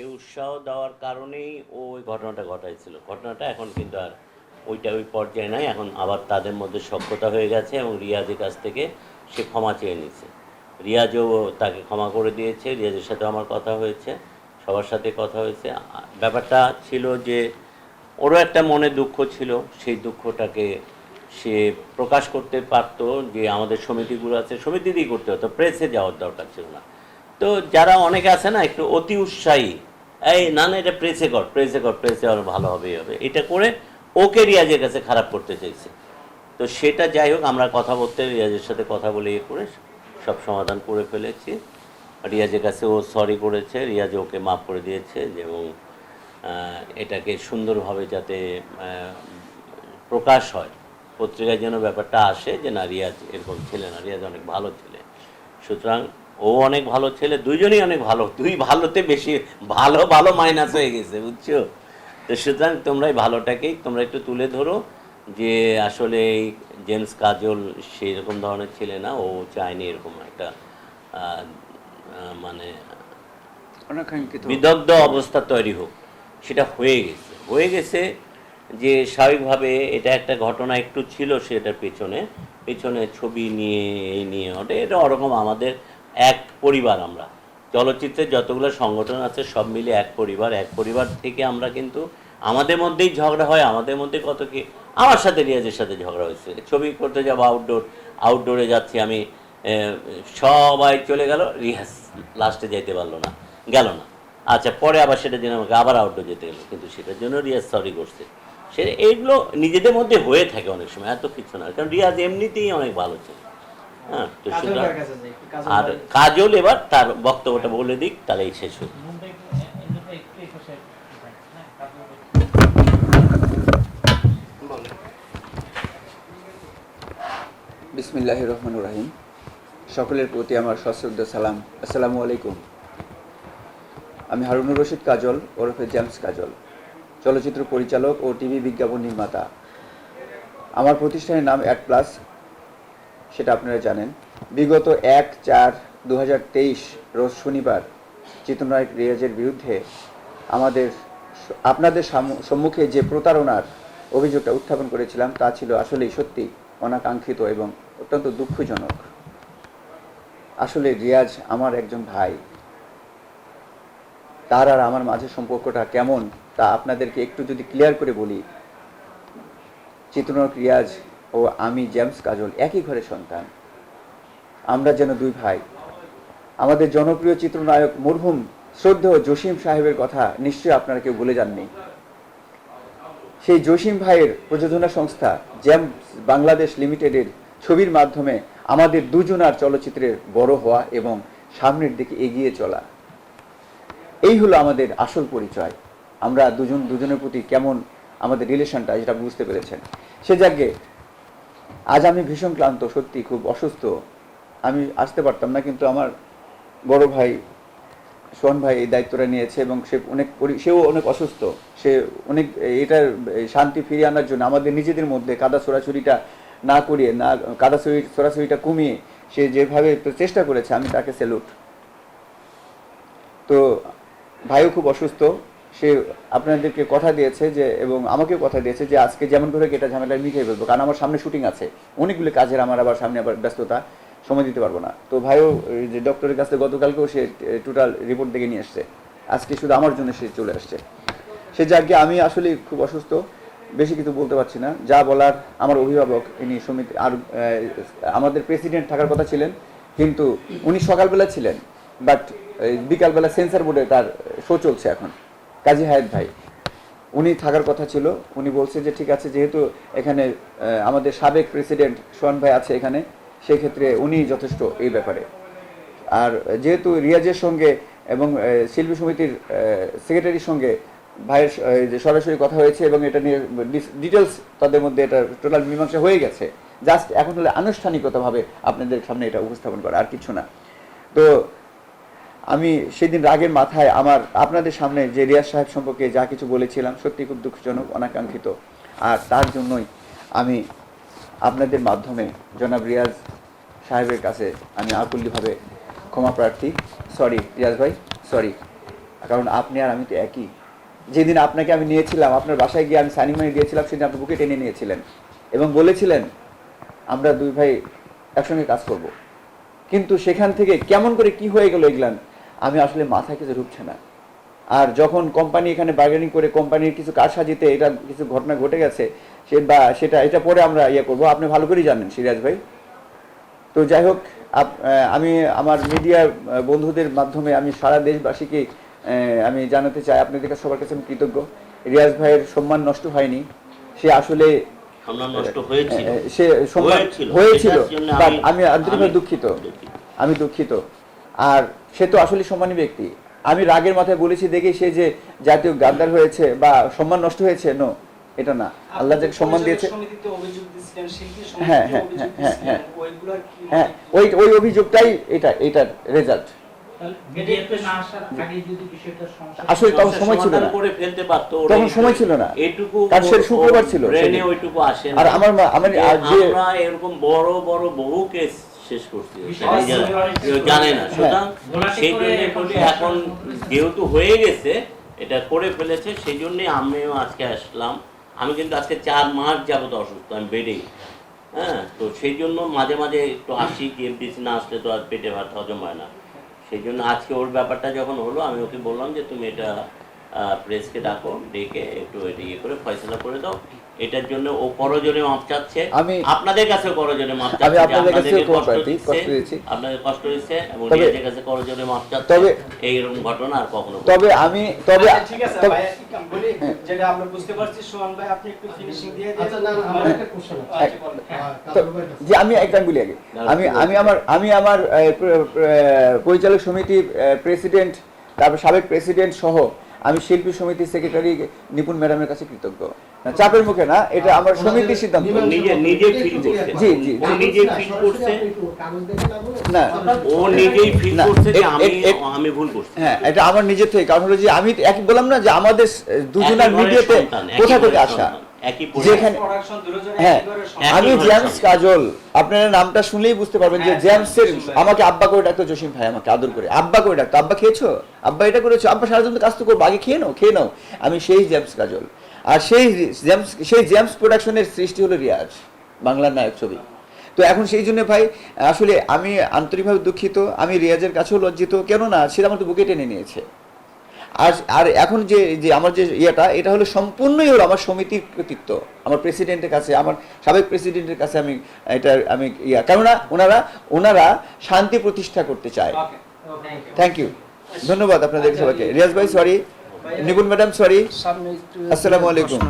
সে উৎসাহ দেওয়ার কারণেই ওই ঘটনাটা ঘটাইছিল। ঘটনাটা এখন কিন্তু আর ওইটা ওই পর্যায়ে নাই, এখন আবার তাদের মধ্যে সভ্যতা হয়ে গেছে এবং রিয়াজের কাছ থেকে সে ক্ষমা চেয়ে নিছে। রিয়াজও তাকে ক্ষমা করে দিয়েছে, রিয়াজের সাথে আমার কথা হয়েছে, সবার সাথে কথা হয়েছে। ব্যাপারটা ছিল যে ওরও একটা মনে দুঃখ ছিল, সেই দুঃখটাকে সে প্রকাশ করতে পারতো যে আমাদের সমিতিগুলো আছে, সমিতি দিয়ে করতে হতো প্রেসে যাওয়ার দরকার ছিল না। তো যারা অনেকে আছে না, একটু অতি উৎসাহী এই, না না, এটা প্রেসে কর প্রেসে কর, প্রেসে আরও ভালো হবে, এই হবে। এটা করে ওকে রিয়াজের কাছে খারাপ করতে চাইছে। তো সেটা যাই হোক, আমরা কথা বলতে, রিয়াজের সাথে কথা বলে ইয়ে করে সব সমাধান করে ফেলেছি। রিয়াজের কাছে ও সরি করেছে, রিয়াজ ওকে মাফ করে দিয়েছে এবং এটাকে সুন্দরভাবে যাতে প্রকাশ হয়। পত্রিকায় যেন ব্যাপারটা আসে যে, না, রিয়াজ এরকম ছেলে না, রিয়াজ অনেক ভালো ছেলে। সুতরাং ও অনেক ভালো ছেলে দুইজনই অনেক ভালো। দুই ভালোতে বেশি ভালো ভালো মাইনাস হয়ে গেছে বুঝছ? তো সুতরাং তোমরা এই ভালোটাকেই তোমরা একটু তুলে ধরো যে আসলে এই জেমস কাজল সেই রকম ধরনের ছেলে না ও চায়নি এরকম একটা মানে বিদগ্ধ অবস্থা তৈরি হোক। সেটা হয়ে গেছে। হয়ে গেছে যে স্বাভাবিকভাবে এটা একটা ঘটনা একটু ছিল সেটার পেছনে। পেছনে ছবি নিয়ে এই নিয়ে ওটা এটা ওরকম আমাদের এক পরিবার আমরা। চলচ্চিত্রের যতগুলো সংগঠন আছে, সব মিলে এক পরিবার। এক পরিবার থেকে আমরা কিন্তু আমাদের মধ্যেই ঝগড়া হয়, আমাদের মধ্যে কত কি, আমার সাথে রিয়াজের সাথে ঝগড়া হয়েছে। ছবি করতে যাব আউটডোর আউটডোরে যাচ্ছি আমি সবাই চলে গেল রিহাজ লাস্টে যেতে পারল না, গেল না। আচ্ছা পরে আবার সেটার জন্য আমাকে আবার আউটডোর যেতে গেলো কিন্তু সেটার জন্য রিয়াজ সরি করছে। সে, এইগুলো নিজেদের মধ্যে হয়ে থাকে অনেক সময়, এত কিছু না, কারণ রিয়াজ এমনিতেই অনেক ভালো ছিল। আর কাজল এবার তার বক্তব্যটা বলে দিক তাহলেই শেষ হোক হ্যাঁ। বিসমিল্লাহ রহমান রাহিম। সকলের প্রতি আমার সশ্রদ্ধ সালাম। আসসালামু আলাইকুম। আমি হারুনুর রশিদ কাজল ওরফে জেমস কাজল চলচ্চিত্র পরিচালক ও টিভি বিজ্ঞাপন নির্মাতা। আমার প্রতিষ্ঠানের নাম অ্যাড প্লাস সেটা আপনারা জানেন। বিগত এক চার দু রোজ শনিবার চিত্রনায়ক রিয়াজের বিরুদ্ধে আমাদের আপনাদের সম্মুখে যে প্রতারণার অভিযোগটা উত্থাপন করেছিলাম, তা ছিল আসলেই সত্যি অনাকাঙ্ক্ষিত এবং অত্যন্ত দুঃখজনক। আসলে রিয়াজ আমার একজন ভাই। তার আর আমার মাঝে সম্পর্কটা কেমন, তা আপনাদেরকে একটু যদি ক্লিয়ার করে বলি। চিত্রনায়ক রিয়াজ ও আমি, জেমস কাজল, একই ঘরের সন্তান। আমরা যেন দুই ভাই। আমাদের জনপ্রিয় চিত্রনায়ক মরহুম, শ্রদ্ধেয় জসিম সাহেবের কথা নিশ্চয়ই আপনারা কেউ ভুলে যাননি। সেই জসিম ভাইয়ের প্রযোজনা সংস্থা জ্যাম বাংলাদেশ লিমিটেডের ছবির মাধ্যমে আমাদের দুজনার চলচ্চিত্রের বড় হওয়া এবং সামনের দিকে এগিয়ে চলা। এই হলো আমাদের আসল পরিচয়। আমরা দুজন, দুজনের প্রতি কেমন আমাদের রিলেশনটা যেটা বুঝতে পেরেছেন। সে জায়গায় আজ আমি ভীষণ ক্লান্ত, সত্যি খুব অসুস্থ। আমি আসতে পারতাম না, কিন্তু আমার বড় ভাই, সোহন ভাই এই দায়িত্বটা নিয়েছে এবং সে অনেক সেও অনেক অসুস্থ। সে অনেক, এটার শান্তি ফিরিয়ে আনার জন্য আমাদের নিজেদের মধ্যে কাদা ছোড়াছুরিটা না করিয়ে, না, কাদা ছড়ি ছোড়াছুরিটা কমিয়ে সে যেভাবে চেষ্টা করেছে, আমি তাকে স্যালুট তো ভাইও খুব অসুস্থ। সে আপনাদেরকে কথা দিয়েছে যে, এবং আমাকেও কথা দিয়েছে যে, আজকে যেমন করে এটা ঝামেলা মিটিয়ে ফেলব। কারণ আমার সামনে শুটিং আছে। অনেকগুলো কাজের আমার আবার সামনে আবার ব্যস্ততা, সময় দিতে পারব না। তো ভাইও যে ডক্টরের কাছে গতকালকেও সে টোটাল রিপোর্ট দেখে নিয়ে এসছে। আজকে শুধু আমার জন্য সে চলে আসছে। সে যাকে আমি আসলে খুব অসুস্থ, বেশি কিছু বলতে পারছি না। যা বলার আমার অভিভাবক, ইনি সমিতি, আর আমাদের প্রেসিডেন্ট থাকার কথা ছিলেন, কিন্তু উনি সকালবেলা ছিলেন, বাট বিকালবেলা সেন্সার বোর্ডে তার শো চলছে এখন। কাজী হায়াত ভাই, উনি থাকার কথা ছিল, উনি বলছে যে ঠিক আছে, যেহেতু এখানে আমাদের সাবেক প্রেসিডেন্ট সোহান ভাই আছে এখানে সেই ক্ষেত্রে উনি যথেষ্ট এই ব্যাপারে। আর যেহেতু রিয়াজের সঙ্গে এবং শিল্পী সমিতির সেক্রেটারির সঙ্গে ভাইয়ের যে সরাসরি কথা হয়েছে এবং এটা নিয়ে ডিটেলস তাদের মধ্যে এটা টোটাল মীমাংসা হয়ে গেছে, জাস্ট এখন হলে আনুষ্ঠানিকতাভাবে আপনাদের সামনে এটা উপস্থাপন করা, আর কিছু না। তো আমি সেদিন রাগের মাথায় আমার আপনাদের সামনে যে রিয়াজ সাহেব সম্পর্কে যা কিছু বলেছিলাম সত্যি খুব দুঃখজনক, অনাকাঙ্ক্ষিত। আর তার জন্যই আমি আপনাদের মাধ্যমে জনাব রিয়াজ সাহেবের কাছে আমি আকুল্যভাবে ক্ষমা প্রার্থী। সরি রিয়াজ ভাই সরি কারণ আপনি আর আমি তো একই। যেদিন আপনাকে আমি নিয়েছিলাম, আপনার বাসায় গিয়ে আমি সানি মানি দিয়েছিলাম, সেদিন আপনি বুকে টেনে নিয়েছিলেন এবং বলেছিলেন, আমরা দুই ভাই একসঙ্গে কাজ করব। কিন্তু সেখান থেকে কেমন করে কি হয়ে গেল এগুলান আমি আসলে মাথায় কিছু ঢুকছে না। আর যখন কোম্পানি এখানে বার্গেনিং করে কোম্পানির কিছু কাজ সাজিতে এটা কিছু ঘটনা ঘটে গেছে সে বা সেটা এটা পরে আমরা ইয়ে করব। আপনি ভালো করেই জানেন সিরাজ ভাই। তো যাই হোক আমি আমার মিডিয়ার বন্ধুদের মাধ্যমে আমি সারা দেশবাসীকে আমি জানাতে চাই আপনাদের কাছে সবার কাছে আমি কৃতজ্ঞ। রিয়াজ ভাইয়ের সম্মান নষ্ট হয়নি। সে আসলে হয়েছিল। সে সম্মান হয়েছিল। আমি- আন্তরিকভাবে দুঃখিত। আমি দুঃখিত। আর সে তো আসলে সম্মানী ব্যক্তি। আমি রাগের মাথায় বলেছি দেখে সে যে জাতীয় গাদ্দার হয়েছে বা সম্মান নষ্ট হয়েছে নো এটা না। আল্লাহ যাকে সম্মান দিয়েছে হ্যাঁ, হ্যাঁ, হ্যাঁ, হ্যাঁ, হ্যাঁ। ওই ওই অভিযোগটাই এটা এটার রেজাল্ট আসলে তখন সময় ছিল না। করে ফেলতে পারতো তখন সময় ছিল না। এটুকু সে শুক্রবার ছিল। আর আমার আমার যে আর এরকম বড় বড় বহু কেস শেষ করছি জানে- না। সুতরাং সেই জন্য এখন। যেহেতু হয়ে গেছে এটা করে ফেলেছে সেই জন্যই আমিও আজকে আসলাম। আমি কিন্তু আজকে চার মাস যাবত অসুস্থ আমি বেডেই হ্যাঁ তো সেই জন্য মাঝে মাঝে একটু আসি টিএমপিসি না আসলে তো আর পেটে ভাত হজম হয় না। সেই জন্য আজকে ওর ব্যাপারটা যখন হলো আমি ওকে বললাম যে তুমি এটা প্রেসকে ডাকো ডেকে একটু এটা ইয়ে করে ফয়সলা করে দাও। এটার জন্য ও করজনে মাপ চাচ্ছে। আমি- আপনাদের কাছে করজনে মাপ আমি চাচ্ছে যে আপনাদের ক্ষমা কষ্ট দিয়েছি। আপনাদের কষ্ট দিচ্ছে এবং নিজেদের কাছে করজনে মাপ চাচ্ছে তবে- এইরকম ঘটনা আর কখনো তবে আমি তবে আচ্ছা, ঠিক আছে ভাই আমি বলি যেটা আমরা বুঝতে পারছি সোহান ভাই আপনি একটু ফিনিশিং দিয়ে দিন। আচ্ছা, না, না, আমার একটা question আছে। আচ্ছা, বলেন। যে আমি একদম বলি আগে। আমি আমি আমার আমি আমার পরিচালক সমিতির প্রেসিডেন্ট তারপর সাবেক প্রেসিডেন্ট সহ আমি শিল্পী সমিতির সেক্রেটারি নিপুণ ম্যাডামের কাছে কৃতজ্ঞ। না, চাপের মুখে না এটা আমার সমিতির সিদ্ধান্ত। ও নিজে নিজে ফিল করছে। জি, জি, না। হ্যাঁ এটা আমার নিজের থেকে। কারণ হলো যে আমি এক একই বললাম না যে আমাদের দুজনের মিডিয়াতে কোথা থেকে আসা? যেখানে- হ্যাঁ আমি জেমস কাজল। আপনারা নামটা শুনলেই বুঝতে পারবেন যে হ্যাঁ, জেমসের আমাকে আব্বা করে ডাকতো জসিম ভাই আমাকে আদর করে। আব্বা করে ডাকতো। আব্বা খেয়েছো? আব্বা এটা করেছ? আব্বা সারাদিন কাজ তো করব আগে খেয়ে নাও খেয়ে নাও। আমি সেই জেমস কাজল। আর সেই জেমস সেই জেমস প্রোডাকশনের সৃষ্টি হলো রিয়াজ বাংলার নায়ক ছবি। তো এখন সেই জন্য ভাই আসলে আমি আন্তরিকভাবে দুঃখিত। আমি রিয়াজের কাছেও লজ্জিত। কেননা সেটা আমার তো বুকে টেনে নিয়েছে। আর আর এখন যে যে আমার যে ইয়েটা এটা হলো সম্পূর্ণই হলো আমার সমিতির কৃতিত্ব। আমার প্রেসিডেন্টের কাছে আমার সাবেক প্রেসিডেন্টের কাছে আমি এটা আমি ইয়া। কেননা ওনারা ওনারা শান্তি প্রতিষ্ঠা করতে চায়। থ্যাংক ইউ ধন্যবাদ আপনাদের সবাইকে। রিয়াজ ভাই সরি নিগুন ম্যাডাম সরি আসসালামু আলাইকুম।